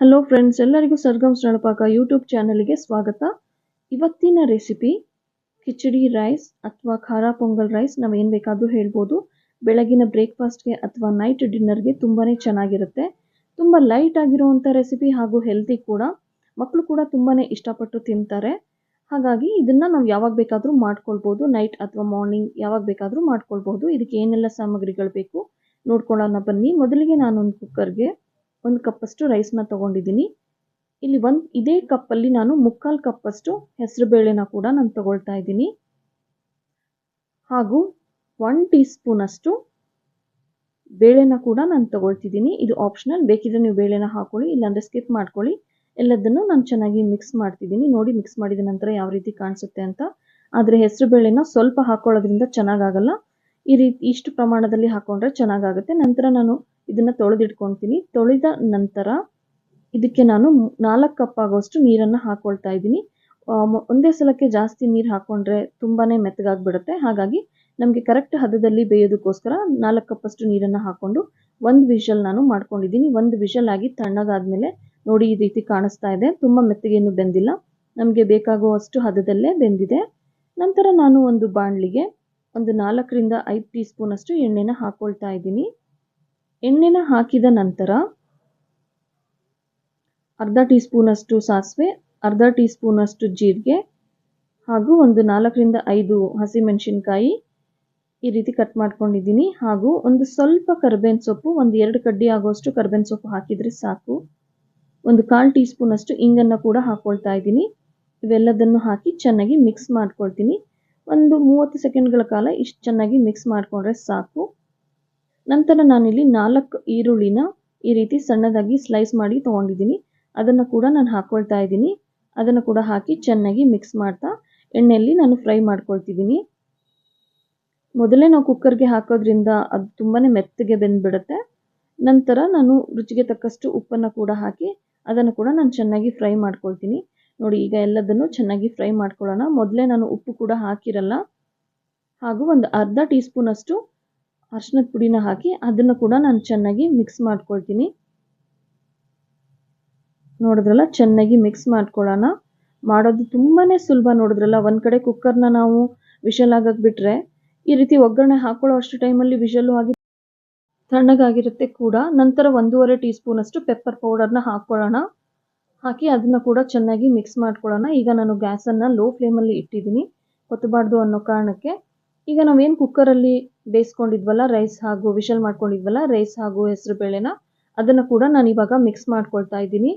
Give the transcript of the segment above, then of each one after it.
Hello friends ಎಲ್ಲರಿಗೂ sargam ಸರಳಪಾಕ YouTube ಚಾನಲ್ಗೆ ಸ್ವಾಗತ. ಇವತ್ತಿನ ರೆಸಿಪಿ ಕಿಚಡಿ ರೈಸ್ ಅಥವಾ ಖಾರ ಪೊಂಗಲ್ ರೈಸ್ ನಾವು ಏನು ಬೇಕಾದರೂ ಹೇಳ್ಬೋದು. ಬೆಳಗಿನ ಬ್ರೇಕ್ಫಾಸ್ಟ್ಗೆ ಅಥವಾ ನೈಟ್ ಡಿನ್ನರ್ಗೆ ತುಂಬಾ ಚೆನ್ನಾಗಿರುತ್ತೆ. ತುಂಬ ಲೈಟ್ ಆಗಿರುವಂಥ ರೆಸಿಪಿ ಹಾಗೂ ಹೆಲ್ತಿ ಕೂಡ. ಮಕ್ಕಳು ಕೂಡ ತುಂಬಾ ಇಷ್ಟಪಟ್ಟು ತಿಂತಾರೆ. ಹಾಗಾಗಿ ಇದನ್ನು ನಾವು ಯಾವಾಗ ಬೇಕಾದರೂ ಮಾಡ್ಕೊಳ್ಬೋದು. ನೈಟ್ ಅಥವಾ ಮಾರ್ನಿಂಗ್ ಯಾವಾಗ ಬೇಕಾದರೂ ಮಾಡ್ಕೊಳ್ಬೋದು. ಇದಕ್ಕೆ ಏನೆಲ್ಲ ಸಾಮಗ್ರಿಗಳು ಬೇಕು ನೋಡ್ಕೊಳ್ಳೋಣ ಬನ್ನಿ. ಮೊದಲಿಗೆ ನಾನೊಂದು ಕುಕ್ಕರ್ಗೆ ಒಂದು ಕಪ್ಪಷ್ಟು ರೈಸ್ನ ತೊಗೊಂಡಿದ್ದೀನಿ. ಇಲ್ಲಿ ಒಂದು, ಇದೇ ಕಪ್ಪಲ್ಲಿ ನಾನು ಮುಕ್ಕಾಲು ಕಪ್ಪಷ್ಟು ಹೆಸರುಬೇಳೆನ ಕೂಡ ನಾನು ತಗೊಳ್ತಾ ಇದ್ದೀನಿ. ಹಾಗೂ ಒನ್ ಟೀ ಸ್ಪೂನಷ್ಟು ಬೇಳೆನ ಕೂಡ ನಾನು ತಗೊಳ್ತಿದ್ದೀನಿ. ಇದು ಆಪ್ಷನಲ್ ಬೇಕಿದ್ರೆ ನೀವು ಬೇಳೆನ ಹಾಕೊಳ್ಳಿ, ಇಲ್ಲಾಂದರೆ ಸ್ಕಿಪ್ ಮಾಡ್ಕೊಳ್ಳಿ. ಎಲ್ಲದನ್ನು ನಾನು ಚೆನ್ನಾಗಿ ಮಿಕ್ಸ್ ಮಾಡ್ತಿದ್ದೀನಿ. ನೋಡಿ ಮಿಕ್ಸ್ ಮಾಡಿದ ನಂತರ ಯಾವ ರೀತಿ ಕಾಣಿಸುತ್ತೆ ಅಂತ. ಆದರೆ ಹೆಸರು ಬೇಳೆನ ಸ್ವಲ್ಪ ಹಾಕೊಳ್ಳೋದ್ರಿಂದ ಚೆನ್ನಾಗಾಗಲ್ಲ ಈ ರೀತಿ ಇಷ್ಟು ಪ್ರಮಾಣದಲ್ಲಿ ಹಾಕೊಂಡ್ರೆ ಚೆನ್ನಾಗಾಗುತ್ತೆ ನಂತರ ನಾನು ಇದನ್ನು ತೊಳೆದಿಟ್ಕೊತೀನಿ. ತೊಳೆದ ನಂತರ ಇದಕ್ಕೆ ನಾನು ನಾಲ್ಕು ಕಪ್ ಆಗೋಷ್ಟು ನೀರನ್ನು ಹಾಕ್ಕೊಳ್ತಾ ಇದ್ದೀನಿ. ಒಂದೇ ಸಲಕ್ಕೆ ಜಾಸ್ತಿ ನೀರು ಹಾಕ್ಕೊಂಡ್ರೆ ತುಂಬಾ ಮೆತ್ತಗಾಗ್ಬಿಡುತ್ತೆ. ಹಾಗಾಗಿ ನಮಗೆ ಕರೆಕ್ಟ್ ಹದದಲ್ಲಿ ಬೇಯೋದಕ್ಕೋಸ್ಕರ ನಾಲ್ಕು ಕಪ್ಪಷ್ಟು ನೀರನ್ನು ಹಾಕ್ಕೊಂಡು ಒಂದು ವಿಷಲ್ ನಾನು ಮಾಡ್ಕೊಂಡಿದ್ದೀನಿ. ಒಂದು ವಿಷಲ್ ಆಗಿ ತಣ್ಣಗಾದ್ಮೇಲೆ ನೋಡಿ ಈ ರೀತಿ ಕಾಣಿಸ್ತಾ ಇದೆ. ತುಂಬ ಮೆತ್ತಗೇನು ಬೆಂದಿಲ್ಲ. ನಮಗೆ ಬೇಕಾಗುವಷ್ಟು ಹದದಲ್ಲೇ ಬೆಂದಿದೆ. ನಂತರ ನಾನು ಒಂದು ಬಾಣಲಿಗೆ ಒಂದು ನಾಲ್ಕರಿಂದ ಐದು ಟೀ ಸ್ಪೂನಷ್ಟು ಎಣ್ಣೆನ ಹಾಕ್ಕೊಳ್ತಾ ಇದ್ದೀನಿ. ಎಣ್ಣೆನ ಹಾಕಿದ ನಂತರ ಅರ್ಧ ಟೀ ಸ್ಪೂನಷ್ಟು ಸಾಸಿವೆ, ಅರ್ಧ ಟೀ ಸ್ಪೂನಷ್ಟು ಜೀರಿಗೆ ಹಾಗೂ ಒಂದು ನಾಲ್ಕರಿಂದ ಐದು ಹಸಿಮೆಣಸಿನ್ಕಾಯಿ ಈ ರೀತಿ ಕಟ್ ಮಾಡ್ಕೊಂಡಿದ್ದೀನಿ. ಹಾಗೂ ಒಂದು ಸ್ವಲ್ಪ ಕರ್ಬೇವಿನ ಸೊಪ್ಪು, ಒಂದು ಎರಡು ಕಡ್ಡಿ ಆಗೋಷ್ಟು ಕರ್ಬೇವಿನ ಸೊಪ್ಪು ಹಾಕಿದರೆ ಸಾಕು. ಒಂದು ಕಾಲು ಟೀ ಸ್ಪೂನಷ್ಟು ಇಂಗನ್ನು ಕೂಡ ಹಾಕ್ಕೊಳ್ತಾ ಇದ್ದೀನಿ. ಇವೆಲ್ಲದನ್ನು ಹಾಕಿ ಚೆನ್ನಾಗಿ ಮಿಕ್ಸ್ ಮಾಡ್ಕೊಳ್ತೀನಿ. ಒಂದು ಮೂವತ್ತು ಸೆಕೆಂಡ್ಗಳ ಕಾಲ ಇಷ್ಟು ಚೆನ್ನಾಗಿ ಮಿಕ್ಸ್ ಮಾಡಿಕೊಂಡ್ರೆ ಸಾಕು. ನಂತರ ನಾನಿಲ್ಲಿ ನಾಲ್ಕು ಈರುಳ್ಳಿನ ಈ ರೀತಿ ಸಣ್ಣದಾಗಿ ಸ್ಲೈಸ್ ಮಾಡಿ ತೊಗೊಂಡಿದ್ದೀನಿ. ಅದನ್ನು ಕೂಡ ನಾನು ಹಾಕ್ಕೊಳ್ತಾ ಇದ್ದೀನಿ. ಅದನ್ನು ಕೂಡ ಹಾಕಿ ಚೆನ್ನಾಗಿ ಮಿಕ್ಸ್ ಮಾಡ್ತಾ ಎಣ್ಣೆಯಲ್ಲಿ ನಾನು ಫ್ರೈ ಮಾಡ್ಕೊಳ್ತಿದ್ದೀನಿ. ಮೊದಲೇ ನಾವು ಕುಕ್ಕರ್ಗೆ ಹಾಕೋದ್ರಿಂದ ಅದು ತುಂಬಾ ಮೆತ್ತಗೆ ಬೆಂದ್ಬಿಡುತ್ತೆ. ನಂತರ ನಾನು ರುಚಿಗೆ ತಕ್ಕಷ್ಟು ಉಪ್ಪನ್ನು ಕೂಡ ಹಾಕಿ ಅದನ್ನು ಕೂಡ ನಾನು ಚೆನ್ನಾಗಿ ಫ್ರೈ ಮಾಡ್ಕೊಳ್ತೀನಿ. ನೋಡಿ, ಈಗ ಎಲ್ಲದನ್ನು ಚೆನ್ನಾಗಿ ಫ್ರೈ ಮಾಡ್ಕೊಳ್ಳೋಣ. ಮೊದಲೇ ನಾನು ಉಪ್ಪು ಕೂಡ ಹಾಕಿರಲ್ಲ. ಹಾಗೂ ಒಂದು ಅರ್ಧ ಟೀ ಸ್ಪೂನಷ್ಟು ಅರ್ಶಿನದ ಪುಡಿನ ಹಾಕಿ ಅದನ್ನು ಕೂಡ ನಾನು ಚೆನ್ನಾಗಿ ಮಿಕ್ಸ್ ಮಾಡ್ಕೊಳ್ತೀನಿ. ನೋಡಿದ್ರಲ್ಲ, ಚೆನ್ನಾಗಿ ಮಿಕ್ಸ್ ಮಾಡ್ಕೊಳ್ಳೋಣ ಮಾಡೋದು ತುಂಬಾ ಸುಲಭ ನೋಡಿದ್ರಲ್ಲ, ಒಂದು ಕಡೆ ಕುಕ್ಕರ್ನ ನಾವು ವಿಷಲ್ ಆಗಕ್ಕೆ ಬಿಟ್ಟರೆ ಈ ರೀತಿ ಒಗ್ಗರಣೆ ಹಾಕೊಳ್ಳೋ ಅಷ್ಟು ಟೈಮಲ್ಲಿ ವಿಷಲ್ಲು ಆಗಿ ತಣ್ಣಗಾಗಿರುತ್ತೆ ಕೂಡ. ನಂತರ ಒಂದೂವರೆ ಟೀ ಸ್ಪೂನಷ್ಟು ಪೆಪ್ಪರ್ ಪೌಡರ್ನ ಹಾಕ್ಕೊಳ್ಳೋಣ ಹಾಕಿ ಅದನ್ನು ಕೂಡ ಚೆನ್ನಾಗಿ ಮಿಕ್ಸ್ ಮಾಡ್ಕೊಳ್ಳೋಣ ಈಗ ನಾನು ಗ್ಯಾಸನ್ನು ಲೋ ಫ್ಲೇಮಲ್ಲಿ ಇಟ್ಟಿದ್ದೀನಿ. ಕೊತ್ತಬಾರ್ದು ಅನ್ನೋ ಕಾರಣಕ್ಕೆ. ಈಗ ನಾವೇನು ಕುಕ್ಕರಲ್ಲಿ ಬೇಯಿಸ್ಕೊಂಡಿದ್ವಲ್ಲ ರೈಸ್ ಹಾಗೂ ವಿಷಲ್ ಮಾಡ್ಕೊಂಡಿದ್ವಲ್ಲ ರೈಸ್ ಹಾಗೂ ಹೆಸರು ಬೇಳೆನ, ಅದನ್ನು ಕೂಡ ನಾನು ಇವಾಗ ಮಿಕ್ಸ್ ಮಾಡ್ಕೊಳ್ತಾ ಇದ್ದೀನಿ.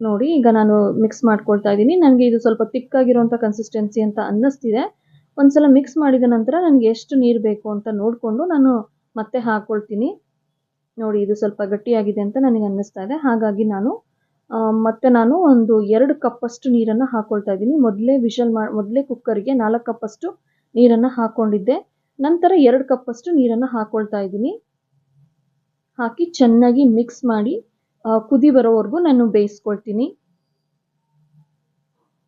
ನೋಡಿ, ಈಗ ನಾನು ಮಿಕ್ಸ್ ಮಾಡ್ಕೊಳ್ತಾ ಇದ್ದೀನಿ. ನನಗೆ ಇದು ಸ್ವಲ್ಪ ತಿಕ್ಕಾಗಿರುವಂಥ ಕನ್ಸಿಸ್ಟೆನ್ಸಿ ಅಂತ ಅನ್ನಿಸ್ತಿದೆ. ಒಂದ್ಸಲ ಮಿಕ್ಸ್ ಮಾಡಿದ ನಂತರ ನನಗೆ ಎಷ್ಟು ನೀರು ಬೇಕು ಅಂತ ನೋಡಿಕೊಂಡು ನಾನು ಮತ್ತೆ ಹಾಕ್ಕೊಳ್ತೀನಿ ನೋಡಿ, ಇದು ಸ್ವಲ್ಪ ಗಟ್ಟಿಯಾಗಿದೆ ಅಂತ ನನಗೆ ಅನ್ನಿಸ್ತಾ ಇದೆ. ಹಾಗಾಗಿ ನಾನು ಮತ್ತೆ ನಾನು ಒಂದು ಎರಡು ಕಪ್ಪಷ್ಟು ನೀರನ್ನು ಹಾಕ್ಕೊಳ್ತಾ ಇದ್ದೀನಿ. ಮೊದಲೇ ವಿಷಲ್ ಮಾ, ಮೊದಲೇ ಕುಕ್ಕರ್ಗೆ ನಾಲ್ಕು ಕಪ್ಪಷ್ಟು ನೀರನ್ನು ಹಾಕ್ಕೊಂಡಿದ್ದೆ ನಂತರ ಎರಡು ಕಪ್ಪಷ್ಟು ನೀರನ್ನು ಹಾಕ್ಕೊಳ್ತಾ ಇದ್ದೀನಿ. ಹಾಕಿ ಚೆನ್ನಾಗಿ ಮಿಕ್ಸ್ ಮಾಡಿ ಕುದಿ ಬರೋವರೆಗೂ ನಾನು ಬೇಯಿಸ್ಕೊಳ್ತೀನಿ.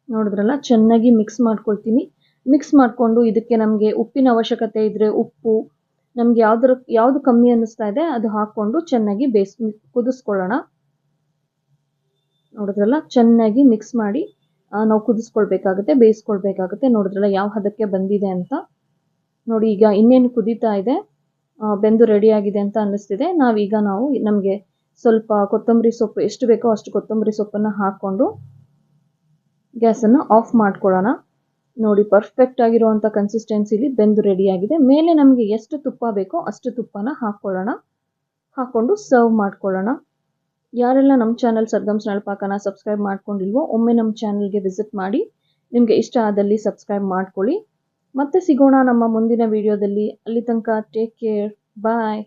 ನೋಡಿದ್ರಲ್ಲ, ಚೆನ್ನಾಗಿ ಮಿಕ್ಸ್ ಮಾಡ್ಕೊಳ್ತೀನಿ. ಮಿಕ್ಸ್ ಮಾಡಿಕೊಂಡು ಇದಕ್ಕೆ ನಮಗೆ ಉಪ್ಪಿನ ಅವಶ್ಯಕತೆ ಇದ್ದರೆ ಉಪ್ಪು, ನಮ್ಗೆ ಯಾವ್ದ್ರ, ಯಾವುದು ಕಮ್ಮಿ ಅನ್ನಿಸ್ತಾ ಇದೆ ಅದು ಹಾಕ್ಕೊಂಡು ಚೆನ್ನಾಗಿ ಬೇಯಿಸ್, ಕುದಿಸ್ಕೊಳ್ಳೋಣ. ನೋಡಿದ್ರಲ್ಲ, ಚೆನ್ನಾಗಿ ಮಿಕ್ಸ್ ಮಾಡಿ ನಾವು ಕುದಿಸ್ಕೊಳ್ಬೇಕಾಗುತ್ತೆ, ಬೇಯಿಸ್ಕೊಳ್ಬೇಕಾಗುತ್ತೆ. ನೋಡಿದ್ರಲ್ಲ ಯಾವ ಹದಕ್ಕೆ ಬಂದಿದೆ ಅಂತ. ನೋಡಿ, ಈಗ ಇನ್ನೇನು ಕುದೀತಾ ಇದೆ. ಬೆಂದು ರೆಡಿಯಾಗಿದೆ ಅಂತ ಅನ್ನಿಸ್ತಿದೆ. ನಾವೀಗ ನಾವು ನಮಗೆ ಸ್ವಲ್ಪ ಕೊತ್ತಂಬರಿ ಸೊಪ್ಪು ಎಷ್ಟು ಬೇಕೋ ಅಷ್ಟು ಕೊತ್ತಂಬರಿ ಸೊಪ್ಪನ್ನು ಹಾಕ್ಕೊಂಡು ಗ್ಯಾಸನ್ನು ಆಫ್ ಮಾಡ್ಕೊಳ್ಳೋಣ. ನೋಡಿ ಪರ್ಫೆಕ್ಟ್ ಆಗಿರುವಂಥ ಕನ್ಸಿಸ್ಟೆನ್ಸಿಲಿ ಬೆಂದು ರೆಡಿಯಾಗಿದೆ ಮೇಲೆ ನಮಗೆ ಎಷ್ಟು ತುಪ್ಪ ಬೇಕೋ ಅಷ್ಟು ತುಪ್ಪನ ಹಾಕ್ಕೊಳ್ಳೋಣ. ಹಾಕ್ಕೊಂಡು ಸರ್ವ್ ಮಾಡ್ಕೊಳ್ಳೋಣ. ಯಾರೆಲ್ಲ ನಮ್ಮ ಚಾನಲ್ ಸರ್ಗಮ್ಸ್ ಪಾಕನ ಸಬ್ಸ್ಕ್ರೈಬ್ ಮಾಡ್ಕೊಂಡಿಲ್ವೋ, ಒಮ್ಮೆ ನಮ್ಮ ಚಾನಲ್ಗೆ ವಿಸಿಟ್ ಮಾಡಿ, ನಿಮಗೆ ಇಷ್ಟ ಆದಲ್ಲಿ ಸಬ್ಸ್ಕ್ರೈಬ್ ಮಾಡ್ಕೊಳ್ಳಿ. ಮತ್ತೆ ಸಿಗೋಣ ನಮ್ಮ ಮುಂದಿನ ವಿಡಿಯೋದಲ್ಲಿ ಅಲ್ಲಿ ತನಕ ಟೇಕ್ ಕೇರ್ ಬಾಯ್